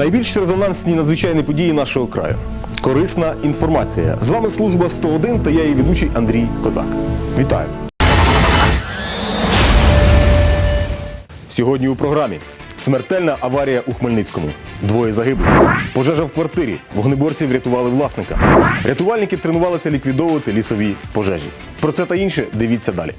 Найбільш резонансні надзвичайні події нашого краю. Корисна інформація. З вами служба 101 та я її ведучий Андрій Козак. Вітаю! Сьогодні у програмі смертельна аварія у Хмельницькому. Двоє загиблих. Пожежа в квартирі. Вогнеборці врятували власника. Рятувальники тренувалися ліквідовувати лісові пожежі. Про це та інше дивіться далі.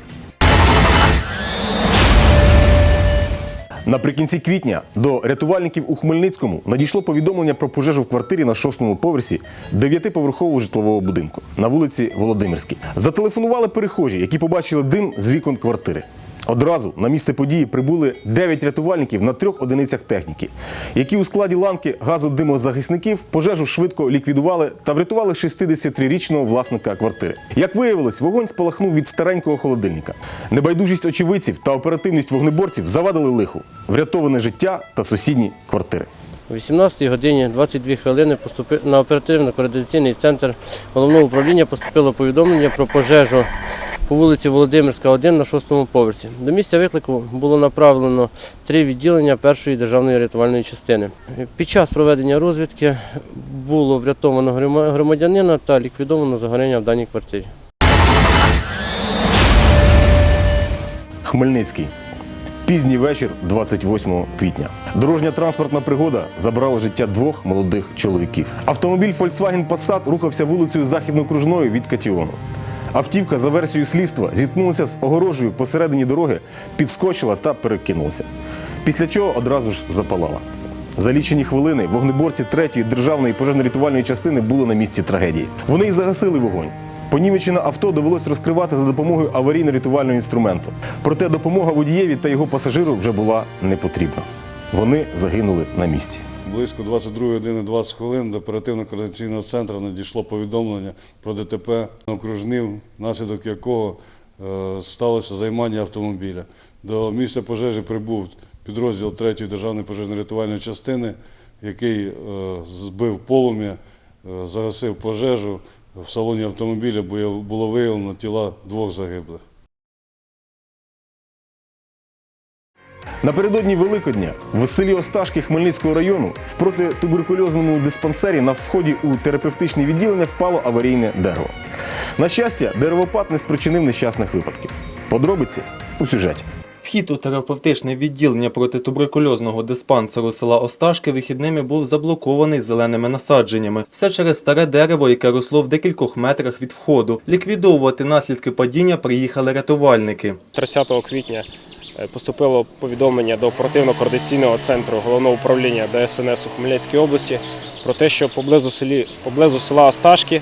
Наприкінці квітня до рятувальників у Хмельницькому надійшло повідомлення про пожежу в квартирі на шостому поверсі дев'ятиповерхового житлового будинку на вулиці Володимирській. Зателефонували перехожі, які побачили дим з вікон квартири. Одразу на місце події прибули 9 рятувальників на трьох одиницях техніки, які у складі ланки газодимозахисників пожежу швидко ліквідували та врятували 63-річного власника квартири. Як виявилось, вогонь спалахнув від старенького холодильника. Небайдужість очевидців та оперативність вогнеборців завадили лиху, врятоване життя та сусідні квартири. О 18 годині 22 хвилини на оперативно-координаційний центр головного управління поступило повідомлення про пожежу по вулиці Володимирська, 1 на шостому поверсі. До місця виклику було направлено три відділення першої державної рятувальної частини. Під час проведення розвідки було врятовано громадянина та ліквідовано загоряння в даній квартирі. Хмельницький. Пізній вечір 28 квітня. Дорожня транспортна пригода забрала життя двох молодих чоловіків. Автомобіль Volkswagen Passat рухався вулицею Західно-Кружною від Катіону. Автівка, за версією слідства, зіткнулася з огорожею посередині дороги, підскочила та перекинулася. Після чого одразу ж запалала. За лічені хвилини вогнеборці третьої державної пожежно-рятувальної частини були на місці трагедії. Вони й загасили вогонь. Понівечене авто довелось розкривати за допомогою аварійно-рятувального інструменту. Проте допомога водієві та його пасажиру вже була не потрібна. Вони загинули на місці. Близько 22 години 20 хвилин до оперативно-координаційного центру надійшло повідомлення про ДТП на окружнив, внаслідок якого е, сталося займання автомобіля. До місця пожежі прибув підрозділ 3-ї державної пожежно-рятувальної частини, який е, збив полум'я, е, загасив пожежу. В салоні автомобіля бу- було виявлено тіла двох загиблих. Напередодні Великодня в селі Осташки Хмельницького району в протитуберкульозному диспансері на вході у терапевтичне відділення впало аварійне дерево. На щастя, деревопад не спричинив нещасних випадків. Подробиці у сюжеті. Вхід у терапевтичне відділення протитуберкульозного диспансеру села Осташки вихідними був заблокований зеленими насадженнями. Все через старе дерево, яке росло в декількох метрах від входу. Ліквідовувати наслідки падіння приїхали рятувальники. 30 квітня поступило повідомлення до оперативно-координаційного центру головного управління ДСНС у Хмельницькій області про те, що поблизу села Осташки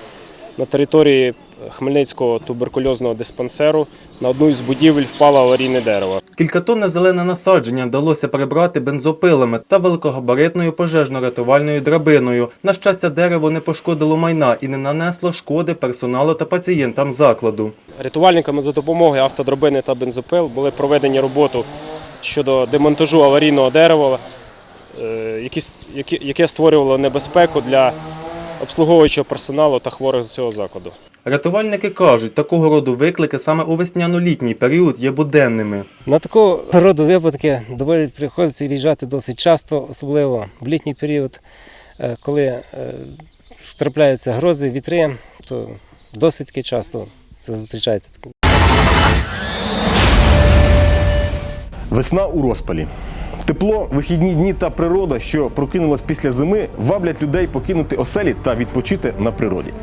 на території Хмельницького туберкульозного диспансеру на одну із будівель впало аварійне дерево. Кількатонне зелене насадження вдалося прибрати бензопилами та великогабаритною пожежно-рятувальною драбиною. На щастя, дерево не пошкодило майна і не нанесло шкоди персоналу та пацієнтам закладу. Рятувальниками за допомогою автодробини та бензопил були проведені роботу щодо демонтажу аварійного дерева, е, яке створювало небезпеку для обслуговуючого персоналу та хворих з цього закладу. Рятувальники кажуть, такого роду виклики саме у весняно-літній період є буденними. На такого роду випадки доволі приходиться виїжджати досить часто, особливо в літній період, е, коли е, трапляються грози, вітри, то досить таки часто це зустрічається. Весна у розпалі. Тепло, вихідні дні та природа, що прокинулась після зими, ваблять людей покинути оселі та відпочити на природі.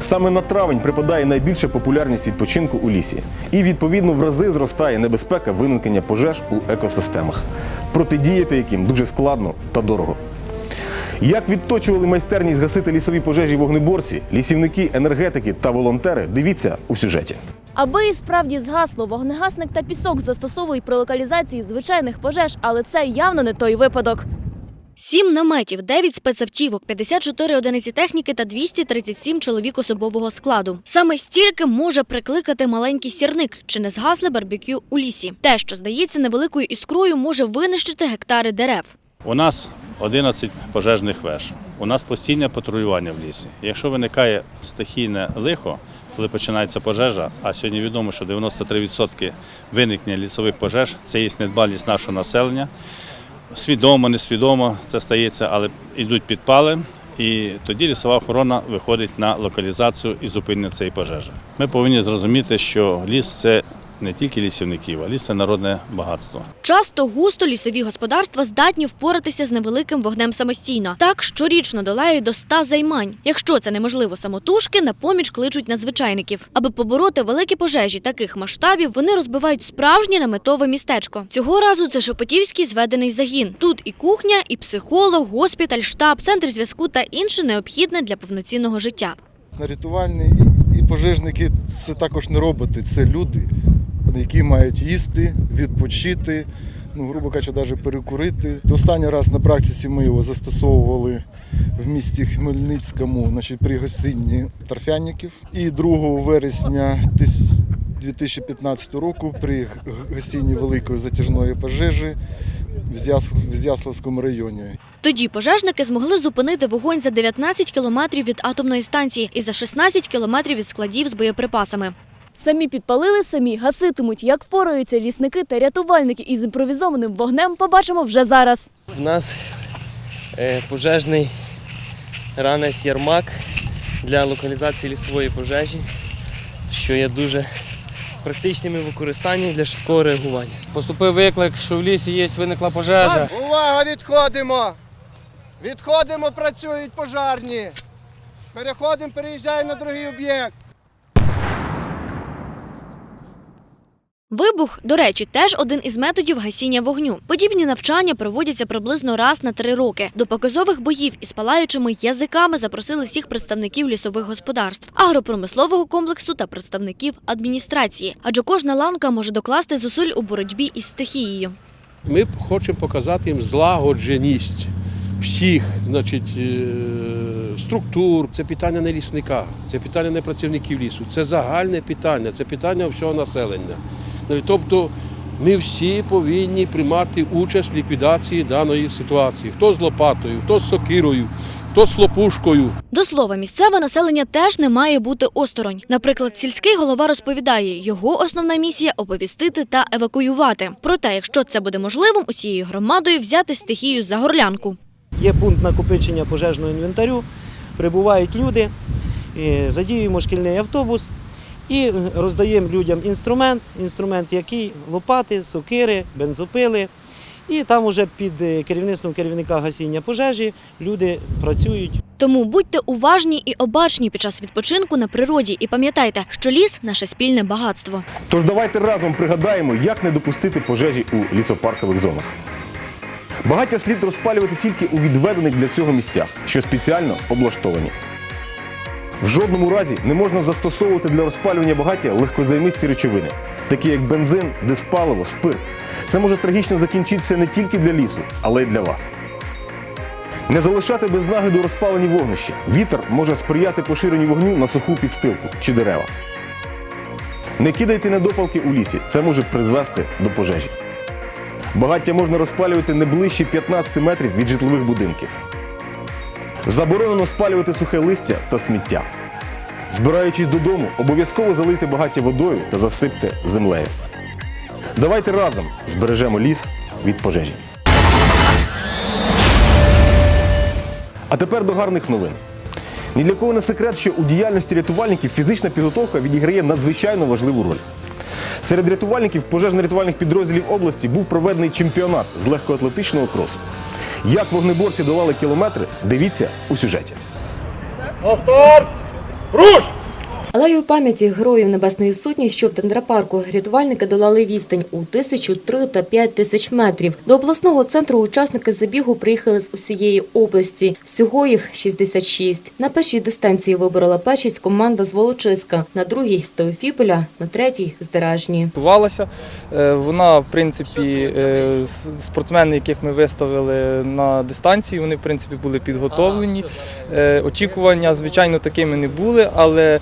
Саме на травень припадає найбільша популярність відпочинку у лісі, і відповідно в рази зростає небезпека виникнення пожеж у екосистемах, протидіяти яким дуже складно та дорого. Як відточували майстерність гасити лісові пожежі вогнеборці, лісівники, енергетики та волонтери, дивіться у сюжеті. Аби і справді згасло, вогнегасник та пісок застосовують при локалізації звичайних пожеж, але це явно не той випадок. Сім наметів, 9 спецавтівок, 54 одиниці техніки та 237 чоловік особового складу. Саме стільки може прикликати маленький сірник чи не згасле барбекю у лісі. Те, що здається невеликою іскрою, може винищити гектари дерев. У нас 11 пожежних веж. У нас постійне патрулювання в лісі. Якщо виникає стихійне лихо, коли починається пожежа, а сьогодні відомо, що 93% виникнення лісових пожеж це є недбалість нашого населення. Свідомо, несвідомо це стається, але йдуть підпали. І тоді лісова охорона виходить на локалізацію і зупинення цієї пожежі. Ми повинні зрозуміти, що ліс це не тільки лісівників, а ліс це народне багатство. Часто густо лісові господарства здатні впоратися з невеликим вогнем самостійно. Так щорічно долають до 100 займань. Якщо це неможливо самотужки, на поміч кличуть надзвичайників. Аби побороти великі пожежі таких масштабів, вони розбивають справжнє наметове містечко. Цього разу це Шепетівський зведений загін. Тут і кухня, і психолог, госпіталь, штаб, центр зв'язку та інше необхідне для повноцінного життя. Рятувальні і пожежники це також не роботи, це люди, які мають їсти, відпочити, ну, грубо кажучи, навіть перекурити. Останній раз на практиці ми його застосовували в місті Хмельницькому, значить, при гостині торфяників. І 2 вересня 2015 року при гасінні великої затяжної пожежі в Зяславському районі. Тоді пожежники змогли зупинити вогонь за 19 кілометрів від атомної станції і за 16 кілометрів від складів з боєприпасами. Самі підпалили, самі гаситимуть. Як впораються лісники та рятувальники із імпровізованим вогнем, побачимо вже зараз. У нас е, пожежний ранець Ярмак для локалізації лісової пожежі, що є дуже практичним у використанні для швидкого реагування. Поступив виклик, що в лісі є виникла пожежа. Увага, відходимо! Відходимо, працюють пожарні. Переходимо, переїжджаємо на другий об'єкт. Вибух, до речі, теж один із методів гасіння вогню. Подібні навчання проводяться приблизно раз на три роки. До показових боїв із палаючими язиками запросили всіх представників лісових господарств, агропромислового комплексу та представників адміністрації. Адже кожна ланка може докласти зусиль у боротьбі із стихією. Ми хочемо показати їм злагодженість всіх значить, е, структур. Це питання не лісника, це питання не працівників лісу, це загальне питання, це питання всього населення. Тобто ми всі повинні приймати участь в ліквідації даної ситуації. Хто з лопатою, хто з сокирою, хто з хлопушкою. До слова, місцеве населення теж не має бути осторонь. Наприклад, сільський голова розповідає, його основна місія оповістити та евакуювати. Проте, якщо це буде можливим, усією громадою взяти стихію за горлянку. Є пункт накопичення пожежного інвентарю, прибувають люди, задіюємо шкільний автобус і роздаємо людям інструмент, інструмент який лопати, сокири, бензопили. І там уже під е, керівництвом керівника гасіння пожежі люди працюють. Тому будьте уважні і обачні під час відпочинку на природі і пам'ятайте, що ліс наше спільне багатство. Тож давайте разом пригадаємо, як не допустити пожежі у лісопаркових зонах. Багаття слід розпалювати тільки у відведених для цього місцях, що спеціально облаштовані. В жодному разі не можна застосовувати для розпалювання багаття легкозаймисті речовини, такі як бензин, диспаливо, спирт. Це може трагічно закінчитися не тільки для лісу, але й для вас. Не залишати без нагляду розпалені вогнища. Вітер може сприяти поширенню вогню на суху підстилку чи дерева. Не кидайте недопалки у лісі, це може призвести до пожежі. Багаття можна розпалювати не ближче 15 метрів від житлових будинків. Заборонено спалювати сухе листя та сміття. Збираючись додому, обов'язково залийте багаття водою та засипте землею. Давайте разом збережемо ліс від пожежі. А тепер до гарних новин. Ні для кого не секрет, що у діяльності рятувальників фізична підготовка відіграє надзвичайно важливу роль. Серед рятувальників пожежно-рятувальних підрозділів області був проведений чемпіонат з легкоатлетичного кросу. Як вогнеборці долали кілометри, дивіться у сюжеті. Алею пам'яті героїв Небесної Сотні, що в Дендропарку, рятувальники долали відстань у тисячу, три та п'ять тисяч метрів. До обласного центру учасники забігу приїхали з усієї області. Всього їх 66. На першій дистанції виборола першість команда з Волочиська, на другій – з Теофіполя, на третій – з Деражні. Готувалася. Е, Вона, в принципі, е, спортсмени, яких ми виставили на дистанції, вони в принципі були підготовлені. Е, Очікування, звичайно, такими не були, але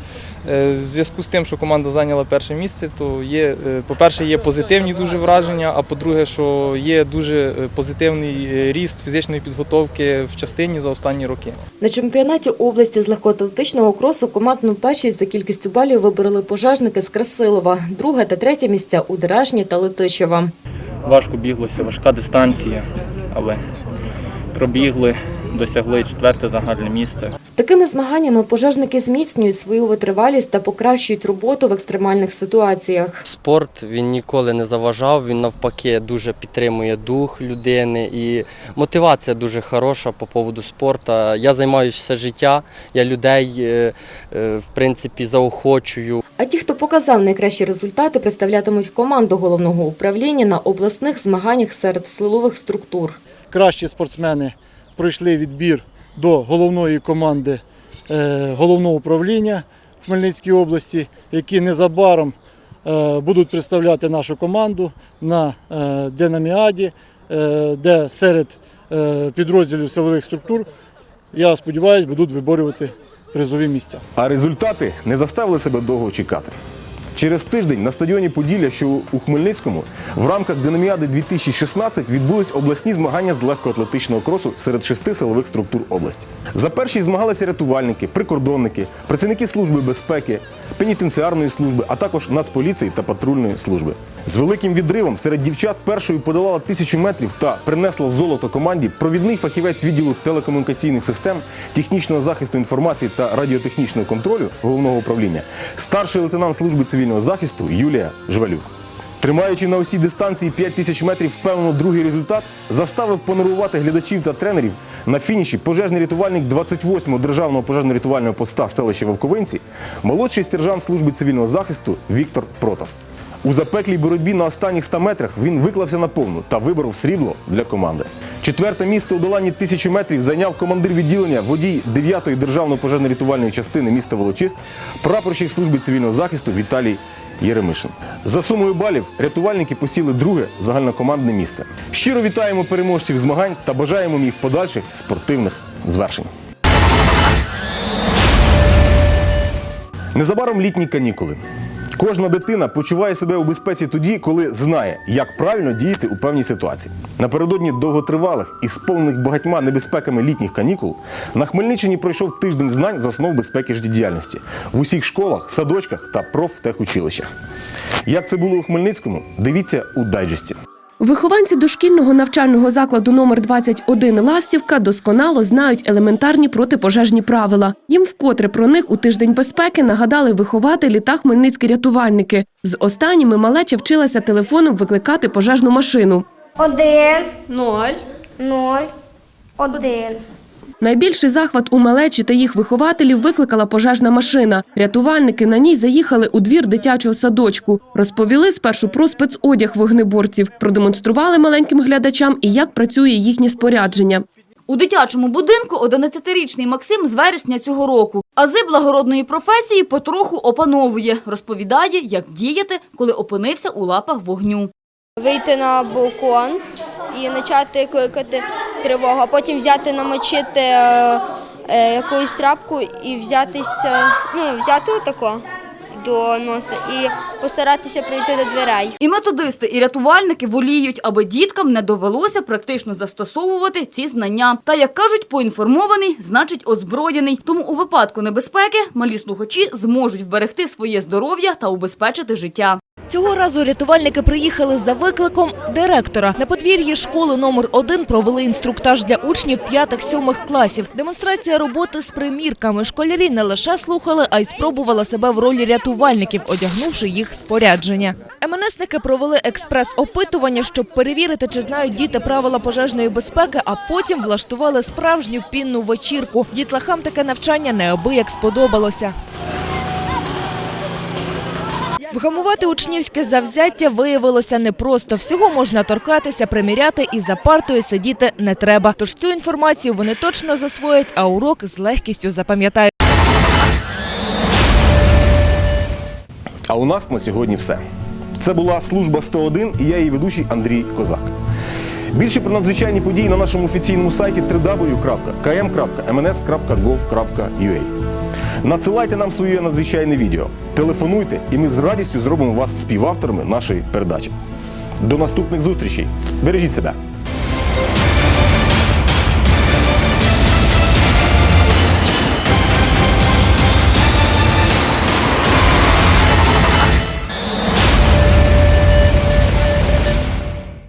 в зв'язку з тим, що команда зайняла перше місце, то є, е, по-перше, є позитивні дуже враження, а по-друге, що є дуже е, позитивний е, ріст фізичної підготовки в частині за останні роки. На чемпіонаті області з легкоатлетичного кросу командну першість за кількістю балів вибороли пожежники з Красилова, друге та третє місця у Деражні та Летичева. Важко біглося, важка дистанція. але пробігли, досягли четверте загальне місце. Такими змаганнями пожежники зміцнюють свою витривалість та покращують роботу в екстремальних ситуаціях. Спорт він ніколи не заважав, він навпаки дуже підтримує дух людини і мотивація дуже хороша по поводу спорту. Я займаюся все життя, я людей е, е, в принципі заохочую. А ті, хто показав найкращі результати, представлятимуть команду головного управління на обласних змаганнях серед силових структур. Кращі спортсмени пройшли відбір до головної команди е, головного управління в Хмельницькій області, які незабаром е, будуть представляти нашу команду на е, Динаміаді, де серед підрозділів силових структур, я сподіваюся, будуть виборювати призові місця. А результати не заставили себе довго чекати. Через тиждень на стадіоні Поділля, що у Хмельницькому, в рамках Динаміади 2016 відбулись обласні змагання з легкоатлетичного кросу серед шести силових структур області. За перші змагалися рятувальники, прикордонники, працівники служби безпеки, пенітенціарної служби, а також Нацполіції та патрульної служби. З великим відривом серед дівчат першою подолала тисячу метрів та принесла золото команді провідний фахівець відділу телекомунікаційних систем, технічного захисту інформації та радіотехнічного контролю головного управління, старший лейтенант служби цивільного захисту Юлія Жвалюк. Тримаючи на усій дистанції 5 тисяч метрів впевнено другий результат, заставив понервувати глядачів та тренерів на фініші пожежний рятувальник 28-го державного пожежно-рятувального поста селища Вовковинці, молодший сержант служби цивільного захисту Віктор Протас. У запеклій боротьбі на останніх 100 метрах він виклався на повну та виборов срібло для команди. Четверте місце у доланні тисячу метрів зайняв командир відділення водій 9-ї державної пожежно-рятувальної частини міста Волочиськ, прапорщик служби цивільного захисту Віталій Єремишин. За сумою балів рятувальники посіли друге загальнокомандне місце. Щиро вітаємо переможців змагань та бажаємо їх подальших спортивних звершень. Незабаром літні канікули. Кожна дитина почуває себе у безпеці тоді, коли знає, як правильно діяти у певній ситуації. Напередодні довготривалих і сповнених багатьма небезпеками літніх канікул на Хмельниччині пройшов тиждень знань з основ безпеки життєдіяльності в усіх школах, садочках та профтехучилищах. Як це було у Хмельницькому, дивіться у дайджесті. Вихованці дошкільного навчального закладу номер 21 Ластівка досконало знають елементарні протипожежні правила. Їм вкотре про них у тиждень безпеки нагадали вихователі та хмельницькі рятувальники. З останніми малеча вчилася телефоном викликати пожежну машину. Один. Ноль. Ноль. Один. Найбільший захват у малечі та їх вихователів викликала пожежна машина. Рятувальники на ній заїхали у двір дитячого садочку. Розповіли спершу про спецодяг вогнеборців, продемонстрували маленьким глядачам і як працює їхнє спорядження. У дитячому будинку 11-річний Максим з вересня цього року. Ази благородної професії потроху опановує. Розповідає, як діяти, коли опинився у лапах вогню. Вийти на балкон і почати кликати тривогу, а потім взяти намочити е, е, якусь трапку і взятися, ну, взяти отако до носа і постаратися прийти до дверей. І методисти, і рятувальники воліють, аби діткам не довелося практично застосовувати ці знання. Та, як кажуть, поінформований – значить озброєний. Тому у випадку небезпеки малі слухачі зможуть вберегти своє здоров'я та убезпечити життя. Цього разу рятувальники приїхали за викликом директора. На подвір'ї школи номер 1 провели інструктаж для учнів 5-7 класів. Демонстрація роботи з примірками. Школярі не лише слухали, а й спробували себе в ролі рятувальників, одягнувши їх спорядження. МНСники провели експрес-опитування, щоб перевірити, чи знають діти правила пожежної безпеки, а потім влаштували справжню пінну вечірку. Дітлахам таке навчання неабияк сподобалося. Вгамувати учнівське завзяття виявилося непросто. Всього можна торкатися, приміряти і за партою сидіти не треба. Тож цю інформацію вони точно засвоять, а урок з легкістю запам'ятають. А у нас на сьогодні все. Це була служба 101 і я її ведучий Андрій Козак. Більше про надзвичайні події на нашому офіційному сайті www.km.mns.gov.ua. Надсилайте нам своє надзвичайне відео, телефонуйте, і ми з радістю зробимо вас співавторами нашої передачі. До наступних зустрічей. Бережіть себе!